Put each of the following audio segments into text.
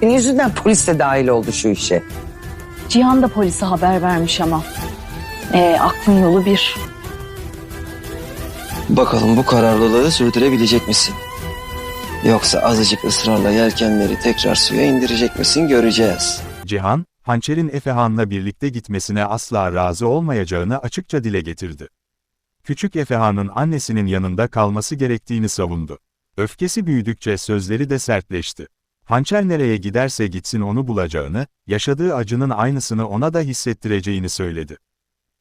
Senin yüzünden polis de dahil oldu şu işe. Cihan da polise haber vermiş ama. Ee, aklın yolu bir. Bakalım bu kararlılığı sürdürebilecek misin? Yoksa azıcık ısrarla yelkenleri tekrar suya indirecek misin göreceğiz. Cihan, Hançer'in Efehan'la birlikte gitmesine asla razı olmayacağını açıkça dile getirdi. Küçük Efehan'ın annesinin yanında kalması gerektiğini savundu. Öfkesi büyüdükçe sözleri de sertleşti. Hançer nereye giderse gitsin onu bulacağını, yaşadığı acının aynısını ona da hissettireceğini söyledi.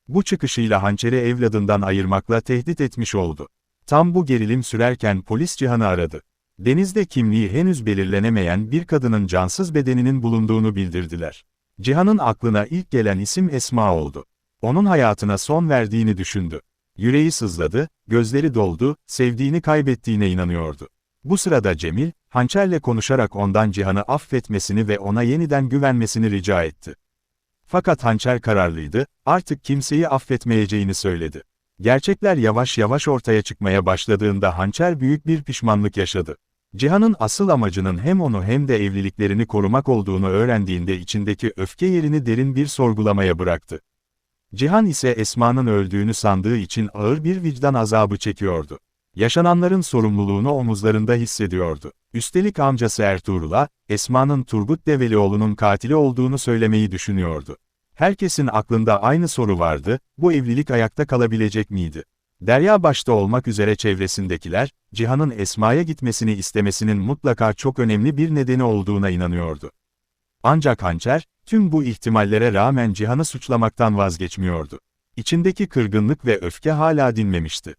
Bu çıkışıyla Hançer'i evladından ayırmakla tehdit etmiş oldu. Tam bu gerilim sürerken polis Cihan'ı aradı. Denizde kimliği henüz belirlenemeyen bir kadının cansız bedeninin bulunduğunu bildirdiler. Cihan'ın aklına ilk gelen isim Esma oldu. Onun hayatına son verdiğini düşündü. Yüreği sızladı, gözleri doldu, sevdiğini kaybettiğine inanıyordu. Bu sırada Cemil, hançerle konuşarak ondan Cihan'ı affetmesini ve ona yeniden güvenmesini rica etti. Fakat hançer kararlıydı, artık kimseyi affetmeyeceğini söyledi. Gerçekler yavaş yavaş ortaya çıkmaya başladığında hançer büyük bir pişmanlık yaşadı. Cihan'ın asıl amacının hem onu hem de evliliklerini korumak olduğunu öğrendiğinde içindeki öfke yerini derin bir sorgulamaya bıraktı. Cihan ise Esma'nın öldüğünü sandığı için ağır bir vicdan azabı çekiyordu. Yaşananların sorumluluğunu omuzlarında hissediyordu. Üstelik amcası Ertuğrul'a, Esma'nın Turgut Develioğlu'nun katili olduğunu söylemeyi düşünüyordu. Herkesin aklında aynı soru vardı, bu evlilik ayakta kalabilecek miydi? Derya başta olmak üzere çevresindekiler, Cihan'ın Esma'ya gitmesini istemesinin mutlaka çok önemli bir nedeni olduğuna inanıyordu. Ancak Hançer, tüm bu ihtimallere rağmen Cihan'ı suçlamaktan vazgeçmiyordu. İçindeki kırgınlık ve öfke hala dinmemişti.